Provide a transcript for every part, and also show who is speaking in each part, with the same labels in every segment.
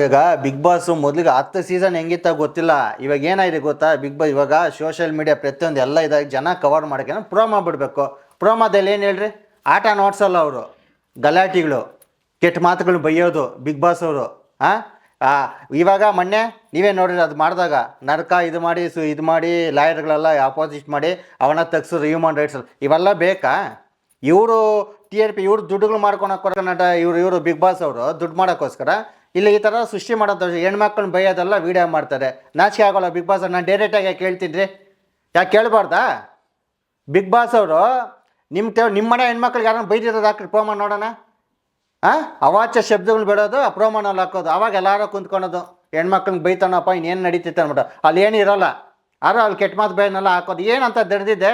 Speaker 1: ಇವಾಗ big boss ಮೊದಲಿಗೆ ಹತ್ತು ಸೀಸನ್ ಹೆಂಗಿತ್ತ ಗೊತ್ತಿಲ್ಲ. ಇವಾಗ ಏನಾಗಿದೆ ಗೊತ್ತಾ? ಬಿಗ್ ಬಾಸ್ ಇವಾಗ ಸೋಷಿಯಲ್ ಮೀಡಿಯಾ ಪ್ರತಿಯೊಂದು ಎಲ್ಲ ಇದಾಗಿ ಜನ ಕವರ್ ಮಾಡೋಕೆ ಪ್ರೋಮೋ ಬಿಡಬೇಕು ಪ್ರೋಮೋದಲ್ಲಿ ಏನು ಹೇಳ್ರಿ? ಆಟ ನೋಡ್ಸಲ್ಲ ಅವರು. ಗಲಾಟೆಗಳು. ಕೆಟ್ಟ ಮಾತುಗಳು ಬೈಯೋದು ಬಿಗ್ ಬಾಸ್ ಅವರು. ಹಾಂ ಇವಾಗ ಮೊನ್ನೆ ನೀವೇ ನೋಡಿರಿ ಅದು ಮಾಡಿದಾಗ. ನರಕ ಇದು ಮಾಡಿ, ಸು ಇದು ಮಾಡಿ, ಲಾಯರ್ಗಳೆಲ್ಲ ಆಪೋಸಿಟ್ ಮಾಡಿ ಅವನ ತೆಗ್ಸೋದು ಹ್ಯೂಮನ್ ರೈಟ್ಸ್ ಇವೆಲ್ಲ ಬೇಕಾ? ಇವರು ಟಿ ಆರ್ ಪಿ ಇವ್ರು ದುಡ್ಡುಗಳು ಮಾಡ್ಕೊಳಕ್ಕೆ ನಟ ಇವರು ಇವರು ಬಿಗ್ ಬಾಸ್ ಅವರು ದುಡ್ಡು ಮಾಡೋಕ್ಕೋಸ್ಕರ ಇಲ್ಲಿ ಈ ಥರ ಸೃಷ್ಟಿ ಮಾಡೋದು ಹೆಣ್ಮಕ್ಳನ್ನ ಬೈಯೋದೆಲ್ಲ ವೀಡಿಯೋ ಮಾಡ್ತಾರೆ. ನಾಚಿಕೆ ಆಗೋಲ್ಲ ಬಿಗ್ ಬಾಸ್ ನಾನು ಡೈರೆಕ್ಟಾಗಿ ಕೇಳ್ತೀನಿ ರೀ ಯಾಕೆ ಕೇಳಬಾರ್ದಾ? ಬಿಗ್ ಬಾಸ್ ಅವರು ನಿಮ್ಮ ತೆ ನಿಮ್ಮ ಮನೆ ಹೆಣ್ಮಕ್ಳಿಗೆ ಯಾರನ್ನ ಬೈದಿರೋದು ಹಾಕ್ರಿ ಪ್ರೋಮ ನೋಡೋಣ. ಹಾಂ ಅವಾಚ್ಯ ಶಬ್ದಗಳು ಬಿಡೋದು, ಆ ಪ್ರೋಮನಲ್ಲಿ ಹಾಕೋದು. ಅವಾಗ ಎಲ್ಲರೂ ಕುಂತ್ಕೊಳೋದು ಹೆಣ್ಮಕ್ಳಿಗೆ ಬೈತಾನಪ್ಪ, ಇನ್ನೇನು ನಡೀತಿತ್ತು ಅನ್ಬಿಟ್ಟು. ಅಲ್ಲಿ ಏನು ಇರೋಲ್ಲ. ಯಾರೋ ಅಲ್ಲಿ ಕೆಟ್ಟ ಮಾತು ಬೈನೆಲ್ಲ ಹಾಕೋದು. ಏನಂತ ದಡ್ದಿದೆ?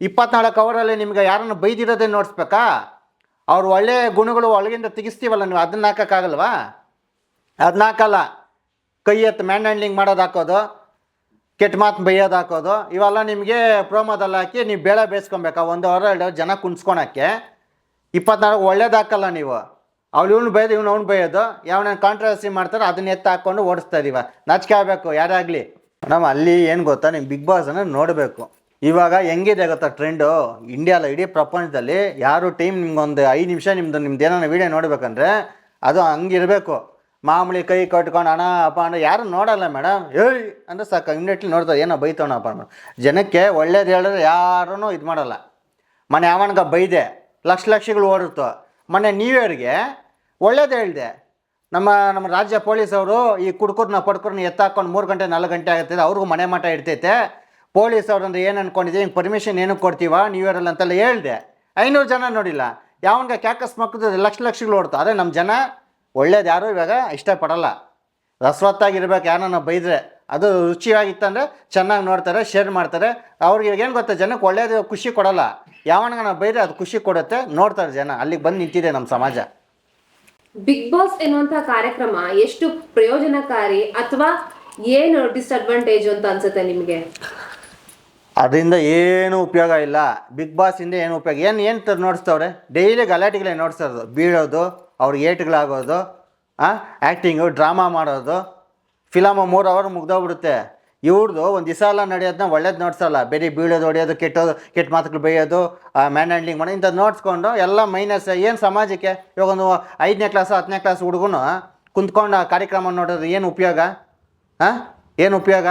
Speaker 1: ಇಪ್ಪತ್ನಾಲ್ಕು ಅವರಲ್ಲಿ ನಿಮ್ಗೆ ಯಾರನ್ನು ಬೈದಿರೋದೇ ನೋಡಿಸ್ಬೇಕಾ? ಅವ್ರು ಒಳ್ಳೆಯ ಗುಣಗಳು ಒಳಗಿಂದ ತೆಗಿಸ್ತೀವಲ್ಲ ನೀವು, ಅದನ್ನ ಹಾಕೋಕ್ಕಾಗಲ್ವಾ? ಅದನ್ನ ಅಲ್ಲ ಕೈ ಎತ್ತು ಮ್ಯಾನ್ ಹ್ಯಾಂಡ್ಲಿಂಗ್ ಮಾಡೋದು ಹಾಕೋದು, ಕೆಟ್ಟ ಮಾತು ಬೈಯೋದು ಹಾಕೋದು, ಇವೆಲ್ಲ ನಿಮಗೆ ಪ್ರೋಮೋದಲ್ಲಿ ಹಾಕಿ ನೀವು ಬೇಳೆ ಬೇಯಿಸ್ಕೊಬೇಕಾ ಒಂದು ಅವರ್ ಎರಡು ಜನ ಕುಣ್ಸ್ಕೊಳಕ್ಕೆ. ಇಪ್ಪತ್ನಾಲ್ಕು, ಒಳ್ಳೇದು ಹಾಕಲ್ಲ ನೀವು. ಅವ್ಳು ಇವ್ನು ಬೈದು ಇವ್ನು ಅವ್ನು ಬೈಯೋದು. ಯಾವನ ಕಾಂಟ್ರವರ್ಸಿ ಮಾಡ್ತಾರೆ, ಅದನ್ನ ಎತ್ತು ಹಾಕ್ಕೊಂಡು ಓಡಿಸ್ತಾ ಇದೀವ. ನಾಚಿಕೆ ಆಗಬೇಕು ಯಾರೇ ಆಗಲಿ ಮೇಡಮ್ ಅಲ್ಲಿ ಏನು ಗೊತ್ತಾ ನೀವು ಬಿಗ್ ಬಾಸನ್ನು ನೋಡಬೇಕು. ಇವಾಗ ಹೆಂಗಿದೆ ಗೊತ್ತಾ ಟ್ರೆಂಡು ಇಂಡಿಯಾಲ ಇಡೀ ಪ್ರಪಂಚದಲ್ಲಿ ಯಾರು ಟೀಮ್ ನಿಮ್ಗೊಂದು ಐದು ನಿಮಿಷ ನಿಮ್ಮದು ನಿಮ್ದು ಏನಾರ ವೀಡಿಯೋ ನೋಡಬೇಕಂದ್ರೆ, ಅದು ಹಂಗಿರಬೇಕು. ಮಾಮೂಲಿ ಕೈ ಕಟ್ಕೊಂಡು, ಅಣ್ಣ, ಅಪ್ಪ, ಅಣ್ಣ, ಯಾರು ನೋಡಲ್ಲ ಮೇಡಮ್. ಏಯ್ ಅಂದರೆ ಸಾಕು ಇಮ್ಮಿಡಿಯೇಟ್ಲಿ ನೋಡ್ತಾರೆ ಏನೋ ಬೈತವಣ ಅಪ್ಪ ಮೇಡಮ್ ಜನಕ್ಕೆ ಒಳ್ಳೇದು ಹೇಳಿದ್ರೆ ಯಾರೂ ಇದು ಮಾಡಲ್ಲ. ಮನೆ ಯಾವನ್ಗ ಬೈದೆ, ಲಕ್ಷ ಲಕ್ಷಗಳು ಓಡುತ್ತೆ. ಮೊನ್ನೆ ನ್ಯೂ ಇಯರ್ಗೆ ಒಳ್ಳೇದು ಹೇಳಿದೆ. ನಮ್ಮ ನಮ್ಮ ರಾಜ್ಯ ಪೊಲೀಸ್ ಅವರು ಈ ಕುಡ್ಕುರ್ನ, ಪಡ್ಕುರ್ನ ಎತ್ತಾಕೊಂಡು ಮೂರು ಗಂಟೆ, ನಾಲ್ಕು ಗಂಟೆ ಆಗುತ್ತೆ ಅವ್ರಿಗೂ ಮನೆ ಮಠ ಇರ್ತೈತೆ ಪೊಲೀಸ್ ಅವ್ರಂದ್ರೆ ಏನು ಅನ್ಕೊಂಡಿದೆ, ಹಿಂಗೆ ಪರ್ಮಿಷನ್ ಏನಕ್ಕೆ ಕೊಡ್ತೀವ ನ್ಯೂ ಇಯರಲ್ಲಿ ಅಂತೆಲ್ಲ ಹೇಳಿದೆ. ಐನೂರು ಜನ ನೋಡಿಲ್ಲ. ಯಾವನ್ಗೆ ಕ್ಯಾಕಸ್ ಮಕ್ಕಳು ಲಕ್ಷ ಲಕ್ಷಗಳು ಓಡ್ತಾ ಅದೇ ನಮ್ಮ ಜನ. ಒಳ್ಳೇದು ಯಾರು ಇವಾಗ ಇಷ್ಟಪಡಲ್ಲ. ರಸವತ್ತಾಗಿರ್ಬೇಕು ಯಾರನ್ನ ಬೈದರೆ. ಅದು ರುಚಿಯಾಗಿತ್ತಂದ್ರೆ ಚೆನ್ನಾಗಿ ನೋಡ್ತಾರೆ ಶೇರ್ ಮಾಡ್ತಾರೆ. ಅವ್ರಿಗೆ ಏನು ಗೊತ್ತಾ ಜನಕ್ಕೆ ಒಳ್ಳೇದು ಖುಷಿ ಕೊಡಲ್ಲ. ನಾವು ಬೈದ್ರೆ ಅದು ಖುಷಿ ಕೊಡುತ್ತೆ. ನೋಡ್ತಾರೆ ಜನ. ಅಲ್ಲಿಗೆ ಬಂದು ನಿಂತಿದೆ ನಮ್ಮ ಸಮಾಜ.
Speaker 2: ಬಿಗ್ ಬಾಸ್ ಎನ್ನುವಂತಹ ಕಾರ್ಯಕ್ರಮ ಎಷ್ಟು ಪ್ರಯೋಜನಕಾರಿ ಅಥವಾ ಏನು ಡಿಸ್ಅಡ್ವಾಂಟೇಜ್ ಅಂತ ಅನ್ಸುತ್ತೆ ನಿಮಗೆ?
Speaker 1: ಅದರಿಂದ ಏನು ಉಪಯೋಗ ಇಲ್ಲ. ಬಿಗ್ ಬಾಸಿಂದ ಏನು ಉಪಯೋಗ? ಏನು ಏನು ತರ ನೋಡಿಸ್ತವ್ರೆ? ಡೈಲಿ ಗಲಾಟೆಗಳೇ ನೋಡಿಸೋದು. ಬೀಳೋದು ಅವ್ರಿಗೆ ಏಟ್ಗಳಾಗೋದು ಆ್ಯಕ್ಟಿಂಗು ಡ್ರಾಮಾ ಮಾಡೋದು ಫಿಲಮ್ ಮೂರು ಅವರ್ ಮುಗ್ದೋಗ್ಬಿಡುತ್ತೆ. ಇವ್ರದ್ದು ಒಂದು ದಿವಸ ಎಲ್ಲ ನಡೆಯೋದನ್ನ ಒಳ್ಳೇದು ನೋಡ್ಸಲ್ಲ. ಬೇರೆ ಬೀಳೋದು, ಹೊಡೆಯೋದು, ಕೆಟ್ಟೋದು, ಕೆಟ್ಟ ಮಾತುಗಳು ಬೇಯೋದು ಮ್ಯಾನ್ ಹ್ಯಾಂಡ್ಲಿಂಗ್ ಮಾಡೋದು ಇಂಥದ್ದು ನೋಡ್ಸ್ಕೊಂಡು ಎಲ್ಲ ಮೈನಸ್ ಏನು ಸಮಾಜಕ್ಕೆ? ಇವಾಗ ಒಂದು ಐದನೇ ಕ್ಲಾಸು ಹತ್ತನೇ ಕ್ಲಾಸ್ ಹುಡುಗನು ಕುಂತ್ಕೊಂಡು ಆ ಕಾರ್ಯಕ್ರಮ ನೋಡೋದು ಏನು ಉಪಯೋಗ? ಹಾಂ ಏನು ಉಪಯೋಗ?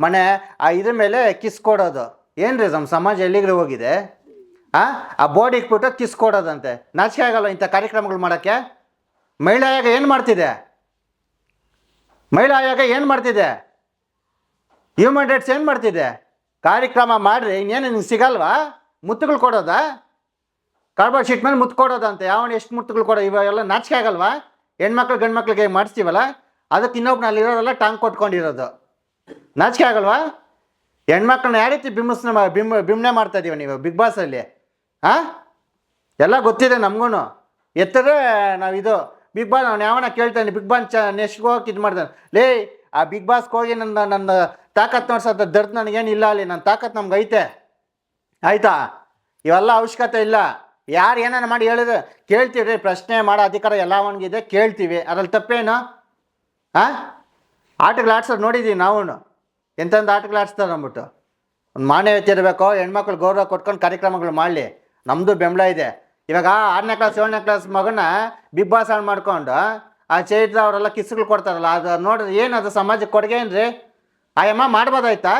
Speaker 1: ಮನೆ, ಆ, ಇದ್ರ ಮೇಲೆ ಕಿಸ್ ಕೊಡೋದು. ಏನು ರೀ ನಮ್ಮ ಸಮಾಜ ಎಲ್ಲಿಗ್ರೆ ಹೋಗಿದೆ? ಹಾಂ ಆ ಬೋರ್ಡ್ ಇಟ್ಬಿಟ್ಟು ಕಿಸ್ ಕೊಡೋದಂತೆ ನಾಚಿಕೆ ಆಗಲ್ಲ ಇಂಥ ಕಾರ್ಯಕ್ರಮಗಳು ಮಾಡೋಕ್ಕೆ? ಮಹಿಳಾ ಆಯೋಗ ಏನು ಮಾಡ್ತಿದೆ? ಮಹಿಳಾ ಆಯೋಗ ಏನು ಮಾಡ್ತಿದೆ? ಹ್ಯೂಮನ್ ರೈಟ್ಸ್ ಏನು ಮಾಡ್ತಿದೆ? ಕಾರ್ಯಕ್ರಮ ಮಾಡಿರಿ, ಇನ್ನೇನು ನಿಮ್ಗೆ ಸಿಗಲ್ವಾ? ಮುತ್ತುಗಳು ಕೊಡೋದಾ? ಕಾರ್ಬೋರ್ಡ್ ಶೀಟ್ ಮೇಲೆ ಮುತ್ತು ಕೊಡೋದಂತೆ. ಯಾವ ಎಷ್ಟು ಮುತ್ತುಗಳು ಕೊಡೋ ಇವೆಲ್ಲ ನಾಚಿಕೆ ಆಗಲ್ವಾ? ಹೆಣ್ಮಕ್ಳು ಗಂಡು ಮಕ್ಳಿಗೆ ಮಾಡಿಸ್ತೀವಲ್ಲ? ಅದಕ್ಕೆ ಇನ್ನೊಬ್ಬನ ಅಲ್ಲಿರೋರೆಲ್ಲ ಟಾಂಗ್ ಕೊಟ್ಕೊಂಡಿರೋದು. ನಾಚಿಕೆ ಆಗಲ್ವಾ? ಹೆಣ್ಮಕ್ಳನ್ನ ಯಾವ ರೀತಿ ಬಿಂಬಿಸ್ನ ಬಿಂಬ ಬಿಂಬನೆ ಮಾಡ್ತಾ ಇದೀವಿ ನೀವು, ಬಿಗ್ ಬಾಸಲ್ಲಿ? ಹಾಂ ಎಲ್ಲ ಗೊತ್ತಿದೆ ನಮಗೂ ಎತ್ತರೆ ನಾವು ಇದು ಬಿಗ್ ಬಾಸ್ ಅವ್ನು ಯಾವನ ಕೇಳ್ತಾನೆ ಬಿಗ್ ಬಾಸ್ ಚ ನೆಕ್ಸ್ಟ್ಗೆ ಹೋಗಿ ಇದು ಮಾಡ್ತಾನೆ. ಲೇ, ಆ ಬಿಗ್ ಬಾಸ್ಗೆ ಹೋಗಿ ನನ್ನ ನನ್ನ ತಾಕತ್ ಅಂತ ದರ್ದ್ ನನಗೇನಿಲ್ಲ ಅಲ್ಲಿ ನನ್ನ ತಾಕತ್ ನಮ್ಗೆ ಐತೆ. ಆಯಿತಾ? ಇವೆಲ್ಲ ಅವಶ್ಯಕತೆ ಇಲ್ಲ. ಯಾರು ಏನಾನ ಮಾಡಿ ಹೇಳಿದ್ರೆ ಕೇಳ್ತೀವಿ ರೀ ಪ್ರಶ್ನೆ ಮಾಡೋ ಅಧಿಕಾರ ಎಲ್ಲ ಅವನಿಗಿದೆ ಕೇಳ್ತೀವಿ. ಅದ್ರಲ್ಲಿ ತಪ್ಪೇನು? ಹಾಂ ಆಟಗಳು ಆಡ್ಸೋದು ನೋಡಿದ್ದೀವಿ ನಾವು ಎಂತಂದು ಆಟಗಳು ಆಡಿಸ್ತಾರೆ ಅಂದ್ಬಿಟ್ಟು. ಒಂದು ಮಾನವೀಯತೆ ಇರಬೇಕು, ಹೆಣ್ಮಕ್ಳು ಗೌರವ ಕೊಟ್ಕೊಂಡು ಕಾರ್ಯಕ್ರಮಗಳು ಮಾಡಲಿ. ನಮ್ಮದು ಬೆಂಬಲ ಇದೆ. ಇವಾಗ ಆರನೇ ಕ್ಲಾಸ್ ಏಳನೇ ಕ್ಲಾಸ್ ಮಗನ ಬಿಗ್ ಬಾಸ್ ಆನ್ ಮಾಡ್ಕೊಂಡು, ಆ ಚೈತ್ರ ಅವರೆಲ್ಲ ಕಿಸ್ಗಳು ಕೊಡ್ತಾರಲ್ಲ, ಅದು ನೋಡಿದ್ರೆ ಏನು ಅದು ಸಮಾಜಕ್ಕೆ ಕೊಡುಗೆ ರೀ ಆ ಯಮ್ಮ ಮಾಡ್ಬೋದಾಯ್ತಾ?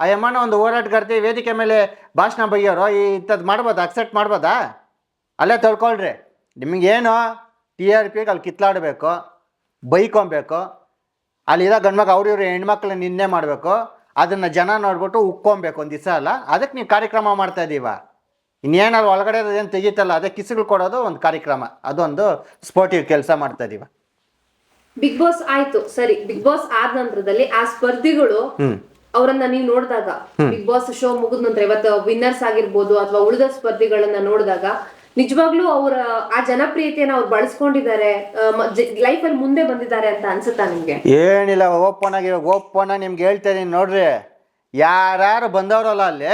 Speaker 1: ಆ ಯಮ್ಮನ ಒಂದು ಹೋರಾಟಗಾರ್ತಿ ವೇದಿಕೆ ಮೇಲೆ ಭಾಷಣ ಬೈಯೋರು ಈ ಇಂಥದ್ದು ಮಾಡ್ಬೋದಾ? ಅಕ್ಸೆಪ್ಟ್ ಮಾಡ್ಬೋದಾ? ಅಲ್ಲೇ ತೊಳ್ಕೊಳ್ರಿ. ನಿಮಗೇನು ಟಿ ಆರ್ ಪಿಗೆ ಅಲ್ಲಿ ಕಿತ್ಲಾಡಬೇಕು, ಬೈಕೊಬೇಕು, ಅಲ್ಲಿರೋ ಗಂಡ್ಮಗ ಅವ್ರ ಇವ್ರ ಹೆಣ್ಮಕ್ಳು ನಿನ್ನೆ ಮಾಡಬೇಕು, ಅದನ್ನು ಜನ ನೋಡ್ಬಿಟ್ಟು ಉಕ್ಕೊಬೇಕು ಒಂದು ದಿವಸ ಅಲ್ಲ? ಅದಕ್ಕೆ ನೀವು ಕಾರ್ಯಕ್ರಮ ಮಾಡ್ತಾ ಇದ್ದೀವ ಇನ್ನೇನಾದ್ರು ಒಳಗಡೆ ಏನು ತೆಗೀತಲ್ಲ ಅದೇ ಕಿಸುಗಳು ಕೊಡೋದು ಒಂದು ಕಾರ್ಯಕ್ರಮ. ಅದೊಂದು ಸ್ಪೋರ್ಟಿವ್ ಕೆಲಸ ಮಾಡ್ತಾ ಇದೀವ.
Speaker 2: ಬಿಗ್ ಬಾಸ್ ಆಯ್ತು. ಸರಿ ಬಿಗ್ ಬಾಸ್ ಆದ ನಂತರದಲ್ಲಿ ಆ ಸ್ಪರ್ಧಿಗಳು ಅವರನ್ನ ನೀವು ನೋಡಿದಾಗ ಬಿಗ್ ಬಾಸ್ ಶೋ ಮುಗಿದ ನಂತರ ಇವತ್ತು ವಿನ್ನರ್ಸ್ ಆಗಿರ್ಬೋದು ಅಥವಾ ಉಳಿದ ಸ್ಪರ್ಧಿಗಳನ್ನ ನೋಡಿದಾಗ ನಿಜವಾಗ್ಲೂ ಅವರ ಆ ಜನಪ್ರಿಯತೆಯನ್ನ ಅವ್ರು ಬಳಸ್ಕೊಂಡಿದ್ದಾರೆ ಲೈಫ್ ಅಲ್ಲಿ ಮುಂದೆ ಬಂದಿದ್ದಾರೆ ಅಂತ ಅನ್ಸುತ್ತಾ ನಿಮ್ಗೆ?
Speaker 1: ಏನಿಲ್ಲ ಓಪನ್ ಆಗಿ ಓಪನ್ ನಿಮ್ಗೆ ಹೇಳ್ತೇನೆ ನೋಡ್ರಿ. ಯಾರು ಬಂದವರಲ್ಲ ಅಲ್ಲಿ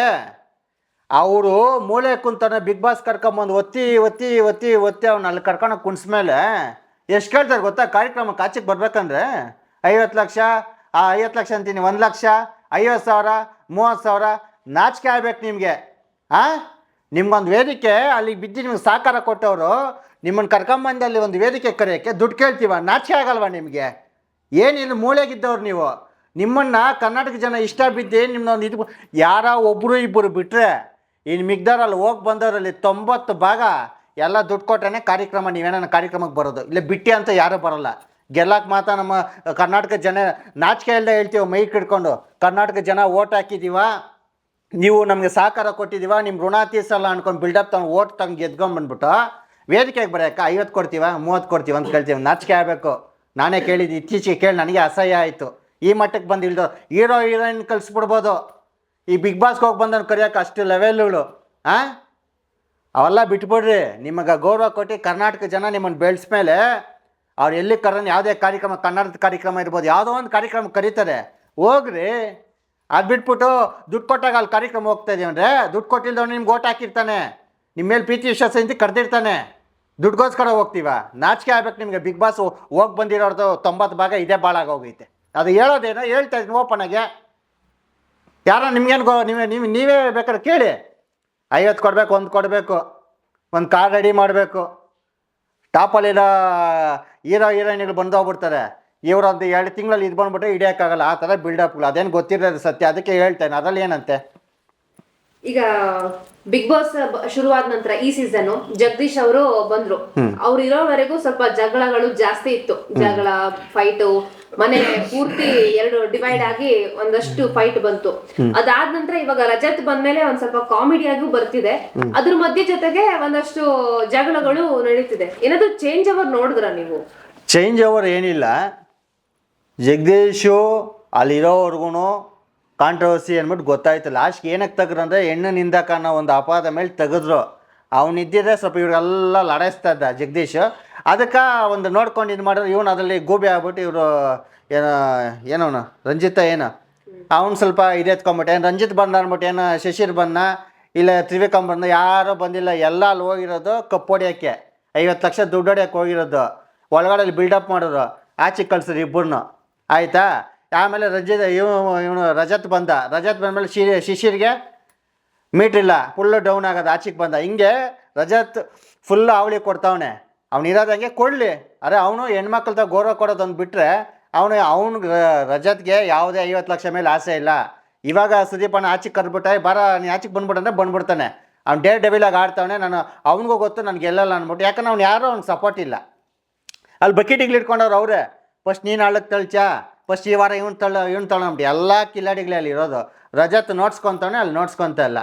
Speaker 1: ಅವರು ಮೂಳೆ ಕುಂತಾನೆ ಬಿಗ್ ಬಾಸ್ ಕರ್ಕೊಂಬಂದು ಒತ್ತಿ ಒತ್ತಿ ಒತ್ತಿ ಒತ್ತಿ ಅವ್ನ ಅಲ್ಲಿ ಕರ್ಕೊಂಡು ಕುಣಿಸ್ಮೇಲೆ ಎಷ್ಟು ಕೇಳ್ತಾರೆ ಗೊತ್ತಾ? ಕಾರ್ಯಕ್ರಮಕ್ಕೆ ಕಾಚಿಗೆ ಬರ್ಬೇಕಂದ್ರೆ ಐವತ್ತು ಲಕ್ಷ, ಆ ಐವತ್ತು ಲಕ್ಷ ಅಂತೀನಿ, ಒಂದು ಲಕ್ಷ ಐವತ್ತು ಸಾವಿರ, ಮೂವತ್ತು ಸಾವಿರ ನಾಚಿಕೆ ಆಗ್ಬೇಕು ನಿಮಗೆ ಹಾಂ ನಿಮ್ಗೊಂದು ವೇದಿಕೆ ಅಲ್ಲಿಗೆ ಬಿದ್ದು ನಿಮ್ಗೆ ಸಹಕಾರ ಕೊಟ್ಟವರು ನಿಮ್ಮನ್ನು ಕರ್ಕೊಂಬಂದು ಅಲ್ಲಿ ಒಂದು ವೇದಿಕೆ ಕರೆಯೋಕ್ಕೆ ದುಡ್ಡು ಕೇಳ್ತೀವ? ನಾಚಿಕೆ ಆಗಲ್ವಾ ನಿಮಗೆ? ಏನಿಲ್ಲ ಮೂಳೆಗಿದ್ದವ್ರು ನೀವು? ನಿಮ್ಮನ್ನು ಕರ್ನಾಟಕ ಜನ ಇಷ್ಟ ಬಿದ್ದು ನಿಮ್ಮನ್ನೊಂದು ಇದು ಯಾರೋ ಒಬ್ಬರು ಇಬ್ಬರು ಬಿಟ್ಟರೆ ಇನ್ನು ಮಿಗ್ದಾರಲ್ಲಿ ಹೋಗಿ ಬಂದವರಲ್ಲಿ ತೊಂಬತ್ತು ಭಾಗ ಎಲ್ಲ ದುಡ್ಡು ಕೊಟ್ಟರೆ ಕಾರ್ಯಕ್ರಮ, ನೀವೇನ ಕಾರ್ಯಕ್ರಮಕ್ಕೆ ಬರೋದು. ಇಲ್ಲ ಬಿಟ್ಟಿ ಅಂತ ಯಾರೂ ಬರೋಲ್ಲ. ಗೆಲ್ಲಕ್ಕೆ ಮಾತ್ರ ನಮ್ಮ ಕರ್ನಾಟಕ ಜನ ನಾಚಿಕೆ ಇಲ್ಲದೆ ಹೇಳ್ತೀವಿ ಮೈಕ್ ಹಿಡ್ಕೊಂಡು ಕರ್ನಾಟಕ ಜನ ಓಟ್ ಹಾಕಿದ್ದೀವ ನೀವು ನಮಗೆ ಸಹಕಾರ ಕೊಟ್ಟಿದ್ದೀವ ನಿಮ್ಮ ಋಣ ತೀರ್ಸಲ್ಲ ಅನ್ಕೊಂಡು ಬಿಲ್ಡಪ್ ತಗೊಂಡು ಓಟ್ ತಂಗೆ ಗೆದ್ಕೊಂಡ್ಬಂದ್ಬಿಟ್ಟು ವೇದಿಕೆಗೆ ಬರೋಕ್ಕ ಐವತ್ತು ಕೊಡ್ತೀವ, ಮೂವತ್ತು ಕೊಡ್ತೀವಿ ಅಂತ ಕೇಳ್ತೀವಿ. ನಾಚಿಕೆ ಆಗಬೇಕು. ನಾನೇ ಕೇಳಿದ್ದು ಇತ್ತೀಚೆಗೆ ಕೇಳಿ ನನಗೆ ಅಸಹ್ಯ ಆಯಿತು. ಈ ಮಟ್ಟಕ್ಕೆ ಬಂದು ಹೀರೋ, ಹೀರೋಯಿನ್ ಕಳಿಸ್ಬಿಡ್ಬೋದು. ಈ ಬಿಗ್ ಬಾಸ್ಗೆ ಹೋಗಿ ಬಂದನ್ನು ಕರೆಯೋಕೆ ಅಷ್ಟು ಲೆವೆಲ್ಗಳು ಹಾಂ ಅವೆಲ್ಲ ಬಿಟ್ಬಿಡ್ರಿ. ನಿಮಗೆ ಗೌರವ ಕೊಟ್ಟು ಕರ್ನಾಟಕ ಜನ ನಿಮ್ಮನ್ನು ಬೆಳೆಸ್ಮೇಲೆ ಅವ್ರು ಎಲ್ಲಿ ಕರೋನ್ ಯಾವುದೇ ಕಾರ್ಯಕ್ರಮ, ಕನ್ನಡದ ಕಾರ್ಯಕ್ರಮ ಇರ್ಬೋದು, ಯಾವುದೋ ಒಂದು ಕಾರ್ಯಕ್ರಮ ಕರೀತಾರೆ. ಹೋಗ್ರಿ. ಅದು ಬಿಟ್ಬಿಟ್ಟು ದುಡ್ಡು ಕೊಟ್ಟಾಗ ಅಲ್ಲಿ ಕಾರ್ಯಕ್ರಮ ಹೋಗ್ತಾ ಅಂದರೆ ದುಡ್ಡು ಕೊಟ್ಟಿಲ್ಲದವ್ನು ನಿಮ್ಗೆ ಓಟ್ ಹಾಕಿರ್ತಾನೆ. ನಿಮ್ಮ ಮೇಲೆ ಪ್ರೀತಿ ವಿಶ್ವಾಸ ಅಂತ ಕರೆದಿರ್ತಾನೆ. ದುಡ್ಡುಗೋಸ್ಕರ ಹೋಗ್ತೀವ. ನಾಚಿಕೆ ಆಗ್ಬೇಕು ನಿಮಗೆ. ಬಿಗ್ ಬಾಸ್ ಹೋಗಿ ಬಂದಿರೋದು ತೊಂಬತ್ತು ಭಾಗ ಇದೇ ಭಾಳ ಆಗೋಗೈತೆ ಅದು ಹೇಳೋದೇನೋ ಹೇಳ್ತಾ ಇದ್ದೀನಿ ಓಪನಾಗೆ ಯಾರೋ ನಿಮ್ಗೇನು ಗೋ ನೀವೇ ನೀವು ನೀವೇ ಬೇಕಾದ್ರೆ ಕೇಳಿ. ಐವತ್ತು ಕೊಡಬೇಕು, ಒಂದು ಕೊಡಬೇಕು, ಒಂದು ಕಾರ್ ರೆಡಿ ಮಾಡಬೇಕು. ಟಾಪಲ್ಲಿರೋ ಹೀರೋ ಹೀರೋಯಿನ್ಗಳು ಬಂದು ಹೋಗ್ಬಿಡ್ತಾರೆ. ಇವರು ಒಂದು ಎರಡು ತಿಂಗಳಲ್ಲಿ ಇದು ಬಂದ್ಬಿಟ್ರೆ ಹಿಡಿಯೋಕ್ಕಾಗಲ್ಲ. ಆ ಥರ ಬಿಲ್ಡಪ್ಗಳು ಅದೇನು ಗೊತ್ತಿರೋದು ಸತ್ಯ? ಅದಕ್ಕೆ ಹೇಳ್ತೇನೆ. ಅದರಲ್ಲಿ ಏನಂತೆ?
Speaker 2: ಈಗ ಬಿಗ್ ಬಾಸ್ ಶುರುವಾದ ನಂತರ ಈ ಸೀಸನ್ ಜಗದೀಶ್ ಅವರು ಬಂದ್ರು. ಅವ್ರು ಇರೋವರೆಗೂ ಸ್ವಲ್ಪ ಜಗಳಗಳು ಜಾಸ್ತಿ ಇತ್ತು. ಜಗಳ ಫೈಟ್ ಮನೆ ಪೂರ್ತಿ ಎರಡು ಡಿವೈಡ್ ಆಗಿ ಒಂದಷ್ಟು ಫೈಟ್ ಬಂತು. ಅದಾದ ನಂತರ ಇವಾಗ ರಜತ್ ಬಂದ್ಮೇಲೆ ಒಂದ್ ಸ್ವಲ್ಪ ಕಾಮಿಡಿಯಾಗೂ ಬರ್ತಿದೆ. ಅದ್ರ ಮಧ್ಯೆ ಜೊತೆಗೆ ಒಂದಷ್ಟು ಜಗಳಗಳು ನಡೀತಿದೆ. ಏನಾದ್ರು ಚೇಂಜ್ ಅವರ್ ನೋಡಿದ್ರ ನೀವು?
Speaker 1: ಚೇಂಜ್ ಅವರ್ ಏನಿಲ್ಲ. ಜಗದೀಶು ಅಲ್ಲಿರೋವರೆಗೂ ಕಾಂಟ್ರವರ್ಸಿ ಅಂದ್ಬಿಟ್ಟು ಗೊತ್ತಾಯ್ತು ಲಾಸ್ಟ್ಗೆ ಏನಕ್ಕೆ ತೆಗ್ರಂದ್ರೆ ಹೆಣ್ಣು ನಿಂದಕ ಅನ್ನೋ ಒಂದು ಅಪಾದ ಮೇಲೆ ತೆಗೆದ್ರು. ಅವನಿದ್ದಿದ್ರೆ ಸ್ವಲ್ಪ ಇವರೆಲ್ಲ ಲಡಾಯಿಸ್ತಾ ಇದ್ದ ಜಗದೀಶ್. ಅದಕ್ಕೆ ಒಂದು ನೋಡ್ಕೊಂಡು ಇದು ಮಾಡಿದ್ರೆ ಇವನು ಅದರಲ್ಲಿ ಗೋಬಿ ಆಗ್ಬಿಟ್ಟು ಇವರು ಏನೋ ಏನವನು ರಂಜಿತ ಏನು? ಅವ್ನು ಸ್ವಲ್ಪ ಇದೆತ್ಕೊಂಬಿಟ್ಟೆ ಏನು ರಂಜಿತ್ ಬಂದ ಅಂದ್ಬಿಟ್ಟು ಏನು, ಶಶಿರ್ ಬಂದ? ಇಲ್ಲ ತ್ರಿವಿಕಂ ಬಂದ? ಯಾರೂ ಬಂದಿಲ್ಲ. ಎಲ್ಲ ಅಲ್ಲಿ ಹೋಗಿರೋದು ಕಪ್ ಹೊಡಿಯೋಕ್ಕೆ ಐವತ್ತು ಲಕ್ಷ ದುಡ್ಡು ಹೊಡಿಯೋಕ್ಕೆ ಹೋಗಿರೋದು. ಒಳಗಡೆ ಬಿಲ್ಡಪ್ ಮಾಡೋರು ಆಚೆ ಕಳ್ಸಿದ್ರು ಇಬ್ಬರನ್ನು ಆಯಿತಾ? ಆಮೇಲೆ ರಜದ ಇವ ಇವನು ರಜತ್ ಬಂದ. ರಜತ್ ಬಂದಮೇಲೆ ಶಿ ಶಿಶಿರ್ಗೆ ಮೀಟ್ರ್ ಇಲ್ಲ. ಫುಲ್ಲು ಡೌನ್ ಆಗೋದು. ಆಚೆಗೆ ಬಂದ. ಹಿಂಗೆ ರಜತ್ ಫುಲ್ ಅವಳಿ ಕೊಡ್ತಾವನೆ. ಅವ್ನು ಇರೋದಂಗೆ ಕೊಡಲಿ. ಅರೆ ಅವನು ಹೆಣ್ಮಕ್ಳದ ಗೌರವ ಕೊಡೋದೊಂದು ಬಿಟ್ಟರೆ ಅವನು ಅವನು ರಜತ್ಗೆ ಯಾವುದೇ ಐವತ್ತು ಲಕ್ಷ ಮೇಲೆ ಆಸೆ ಇಲ್ಲ. ಇವಾಗ ಸುದೀಪನ ಆಚೆಗೆ ಕರ್ಬಿಟ್ಟ ಬರ, ನೀನು ಆಚೆಗೆ ಬಂದ್ಬಿಟ್ಟಂದ್ರೆ ಬಂದ್ಬಿಡ್ತಾನೆ. ಅವ್ನು ಡೇ ಡೆಬಿಲಾಗಿ ಆಡ್ತಾವನೆ. ನಾನು ಅವ್ನಿಗೂ ಗೊತ್ತು, ನನಗೆ ಗೆಲ್ಲಲ್ಲ ಅಂದ್ಬಿಟ್ಟು ಯಾಕಂದ್ರೆ ಅವ್ನು ಯಾರೂ, ಅವ್ನಿಗೆ ಸಪೋರ್ಟ್ ಇಲ್ಲ. ಅಲ್ಲಿ ಬಕೆಟಿಗೆ ಇಟ್ಕೊಂಡವ್ರು ಅವರೇ. ಫಸ್ಟ್ ನೀನು ಆಳಕ್ಕೆ ತಳ್ಚಾ. ಫಸ್ಟ್ ಈ ವಾರ ಇವ್ನು ತಳ್ಳ ಇವ್ನು ತಳ್ಳಂಬಿಟ್ಟು ಎಲ್ಲ ಕಿಲಾಡಿಗಳೇ ಅಲ್ಲಿ ಇರೋದು. ರಜತ್ ನೋಡ್ಸ್ಕೊತಾನೆ ಅಲ್ಲಿ ನೋಡ್ಸ್ಕೊತಾ ಇಲ್ಲ.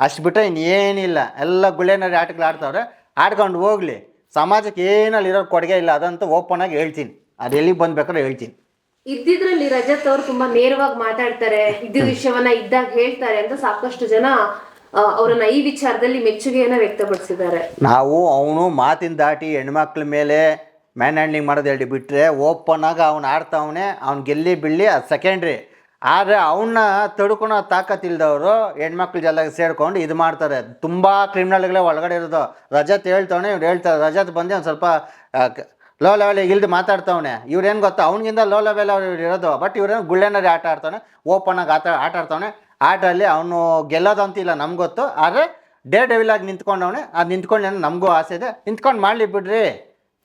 Speaker 1: ಅಷ್ಟು ಬಿಟ್ಟರೆ ಇನ್ನೇನಿಲ್ಲ. ಎಲ್ಲ ಗುಳ್ಳೆನರಿ ಆಟಗಳು ಆಡ್ತಾವ್ರೆ. ಆಡ್ಕೊಂಡು ಹೋಗ್ಲಿ. ಸಮಾಜಕ್ಕೆ ಏನಲ್ಲಿ ಇರೋ ಕೊಡುಗೆ ಇಲ್ಲ. ಅದಂತೂ ಓಪನ್ ಆಗಿ ಹೇಳ್ತೀನಿ. ಅದು ಎಲ್ಲಿಗೆ ಬಂದ್ಬೇಕಾದ್ರೆ ಹೇಳ್ತೀನಿ.
Speaker 2: ಇದ್ದಿದ್ರಲ್ಲಿ ರಜತ್ ಅವರು ತುಂಬಾ ನೇರವಾಗಿ ಮಾತಾಡ್ತಾರೆ. ಇದ್ದ ವಿಷಯವನ್ನ ಇದ್ದಾಗ ಹೇಳ್ತಾರೆ ಅಂತ ಸಾಕಷ್ಟು ಜನ ಅವರನ್ನ ಈ ವಿಚಾರದಲ್ಲಿ ಮೆಚ್ಚುಗೆಯನ್ನ ವ್ಯಕ್ತಪಡಿಸಿದ್ದಾರೆ.
Speaker 1: ನಾವು ಅವನು ಮಾತಿನ ದಾಟಿ ಹೆಣ್ಮಕ್ಳ ಮೇಲೆ ಮ್ಯಾನ್ ಹ್ಯಾಂಡ್ಲಿಂಗ್ ಮಾಡೋದು ಹೇಳಿ ಬಿಟ್ಟರೆ ಓಪನ್ ಆಗಿ ಅವ್ನು ಆಡ್ತಾವನೆ, ಅವ್ನು ಗೆಲ್ಲಿ ಬಿಳಿ ಅದು ಸೆಕೆಂಡ್ರಿ ಆದರೆ ಅವನ್ನ ತಡ್ಕೊಳೋ ತಾಕತ್ತಿಲ್ದವರು ಹೆಣ್ಮಕ್ಳು ಜಲ್ಲ ಸೇರ್ಕೊಂಡು ಇದು ಮಾಡ್ತಾರೆ. ತುಂಬ ಕ್ರಿಮಿನಲ್ಗಳೇ ಒಳಗಡೆ ಇರೋದು. ರಜತ್ ಹೇಳ್ತವನೆ, ಇವ್ರು ಹೇಳ್ತಾರೆ, ರಜತ್ ಬಂದು ಒಂದು ಸ್ವಲ್ಪ ಲೋ ಲೆವೆಲಿಗೆ ಇಲ್ದು ಮಾತಾಡ್ತಾವನೆ. ಇವ್ರೇನು ಗೊತ್ತಾ, ಅವ್ನಿಗಿಂತ ಲೋ ಲೆವೆಲ್ ಅವ್ರು ಇರೋದು. ಬಟ್ ಇವ್ರೇನು ಗುಳ್ಳೆನರಿ ಆಟ ಆಡ್ತಾನೆ ಓಪನ್ ಆಗಿ ಆಟ ಆಟ ಆಡ್ತಾವನೆ. ಆಟಲ್ಲಿ ಅವನು ಗೆಲ್ಲೋದಂತಿಲ್ಲ ನಮ್ಗೆ ಗೊತ್ತು. ಆದರೆ ಡೇ ಡೆವಿಲಾಗಿ ನಿಂತ್ಕೊಂಡವನೆ. ಅದು ನಿಂತ್ಕೊಂಡು ನಮಗೂ ಆಸೆ ಇದೆ. ನಿಂತ್ಕೊಂಡು ಮಾಡಲಿ ಬಿಡ್ರಿ.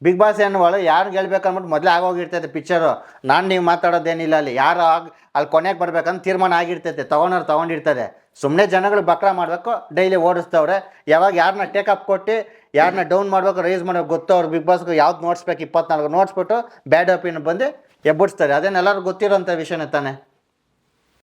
Speaker 1: ಬಿಗ್ ಬಾಸ್ ಏನು ಒಳಗೆ ಯಾರು ಗೆಲ್ಬೇಕಂದ್ಬಿಟ್ಟು ಮೊದಲೇ ಆಗೋಗಿರ್ತೈತೆ ಪಿಕ್ಚರು ನಾನು ನೀವು ಮಾತಾಡೋದೇನಿಲ್ಲ ಅಲ್ಲಿ. ಯಾರು ಆಗ ಅಲ್ಲಿ ಕೊನೆಗೆ ಬರ್ಬೇಕಂತ ತೀರ್ಮಾನ ಆಗಿರ್ತೈತೆ. ತೊಗೊಂಡವ್ರು ತೊಗೊಂಡಿರ್ತಾರೆ ಸುಮ್ಮನೆ ಜನಗಳು ಬಕ್ರ ಮಾಡಬೇಕು ಡೈಲಿ ಓಡಿಸ್ತವ್ರೆ. ಯಾವಾಗ ಯಾರನ್ನ ಟೇಕಪ್ ಕೊಟ್ಟು ಯಾರನ್ನ ಡೌನ್ ಮಾಡಬೇಕು ರೈಸ್ ಮಾಡೋಕೆ ಗೊತ್ತು ಅವ್ರು ಬಿಗ್ ಬಾಸ್ಗೆ ಯಾವ್ದು ನೋಡ್ಸ್ಬೇಕು? ಇಪ್ಪತ್ನಾಲ್ಕು ನೋಡ್ಸ್ಬಿಟ್ಟು ಬ್ಯಾಡ್ ಒಪಿನಿಯನ್ ಬಂದು ಎಬ್ಬಿಡ್ಸ್ತಾರೆ. ಅದೇನೆಲ್ಲರೂ ಗೊತ್ತಿರೋಂಥ ವಿಷಯನೇ ತಾನೆ.